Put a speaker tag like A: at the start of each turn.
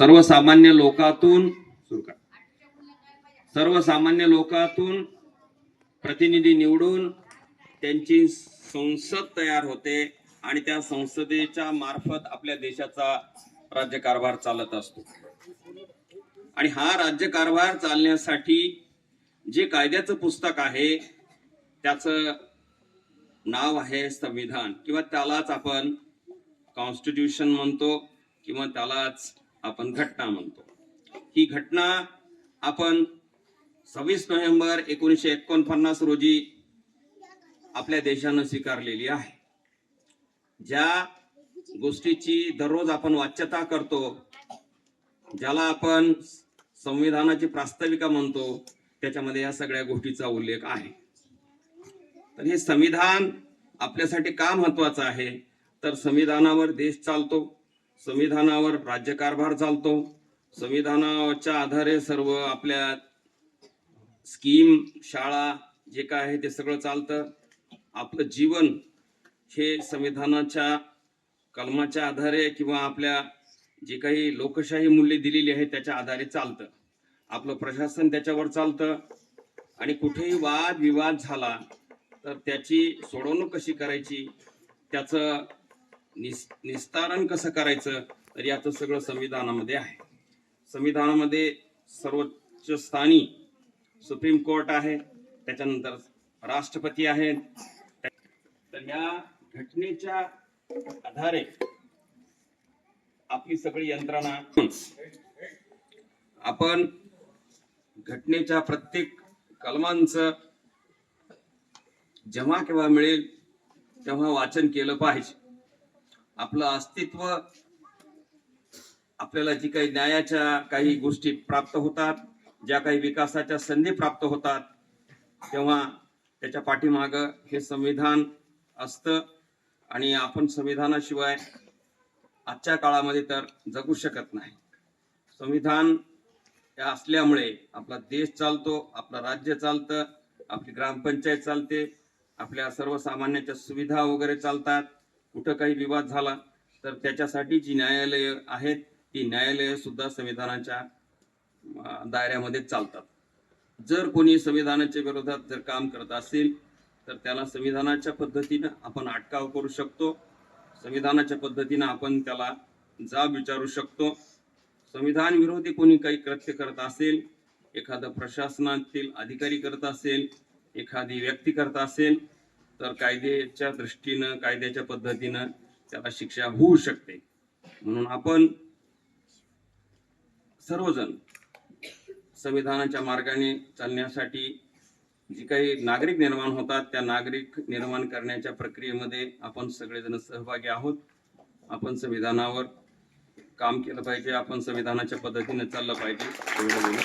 A: सर्वसामान्य लोकातून सुरू करा. सर्वसामान्य लोकातून प्रतिनिधी निवडून त्यांची संसद तयार होते आणि त्या संसदेच्या मार्फत आपल्या देशाचा राज्यकारभार चालत असतो आणि हा राज्यकारभार चालण्यासाठी जे कायद्याचं पुस्तक आहे त्याचं नाव आहे संविधान किंवा त्यालाच आपण कॉन्स्टिट्यूशन म्हणतो किंवा त्यालाच आपण घटना म्हणतो. ही घटना आपण सव्वीस नोव्हेंबर एकोणीसशे एकोणपन्नास रोजी आपल्या देशानं स्वीकारलेली आहे. ज्या गोष्टीची दररोज आपण वाच्यता करतो ज्याला आपण संविधानाची प्रास्ताविका म्हणतो त्याच्यामध्ये या सगळ्या गोष्टीचा उल्लेख आहे. तर हे संविधान आपल्यासाठी का महत्वाचं आहे? तर संविधानावर देश चालतो. संविधानावर राज्यकारभार चालतो. संविधानाच्या आधारे सर्व आपल्या स्कीम शाळा जे काय आहे ते सगळं चालतं. आपलं जीवन हे संविधानाच्या कलमाच्या आधारे किंवा आपल्या जे काही लोकशाही मूल्य दिलेली आहे त्याच्या आधारे चालतं. आपलं प्रशासन त्याच्यावर चालतं. आणि कुठेही वाद विवाद झाला तर त्याची सोडवणूक कशी करायची? त्याचं निस निस्तारण कसं करायचं? तर याचं सगळं संविधानामध्ये आहे. संविधानामध्ये सर्वोच्च स्थानी सुप्रीम कोर्ट आहे त्याच्यानंतर राष्ट्रपती आहेत. तर या घटनेच्या आधारे आपली सगळी यंत्रणा आपण घटनेच्या प्रत्येक कलमांचं जेव्हा केव्हा मिळेल तेव्हा वाचन केलं पाहिजे. आपलं अस्तित्व आपल्याला जी काही न्यायाच्या काही गोष्टी प्राप्त होतात ज्या काही विकासाच्या संधी प्राप्त होतात तेव्हा त्याच्या पाठीमाग हे संविधान असतं. आणि आपण संविधानाशिवाय आजच्या काळामध्ये तर जगू शकत नाही. संविधान असल्यामुळे आपला देश चालतो आपलं राज्य चालतं आपली ग्रामपंचायत चालते आपल्या सर्वसामान्यांच्या सुविधा वगैरे चालतात. कुठं काही विवाद झाला तर त्याच्यासाठी जी न्यायालय आहेत ती न्यायालय सुद्धा संविधानाच्या दायऱ्यामध्ये चालतात. जर कोणी संविधानाच्या विरोधात जर काम करत असेल तर त्याला संविधानाच्या पद्धतीनं आपण अटकाव करू शकतो. संविधानाच्या पद्धतीनं आपण त्याला जाब विचारू शकतो. संविधान विरोधी कोणी काही कृत्य करत असेल एखादं प्रशासनातील अधिकारी करत असेल एखादी व्यक्ती करत असेल तर कायद्याच्या दृष्टीनं कायद्याच्या पद्धतीनं त्याला शिक्षा होऊ शकते. म्हणून आपण सर्वजण संविधानाच्या मार्गाने चालण्यासाठी जी काही नागरिक निर्माण होतात त्या नागरिक निर्माण करण्याच्या प्रक्रियेमध्ये आपण सगळेजण सहभागी आहोत. आपण संविधानावर काम केलं पाहिजे आपण संविधानाच्या पद्धतीने चाललं पाहिजे. एवढं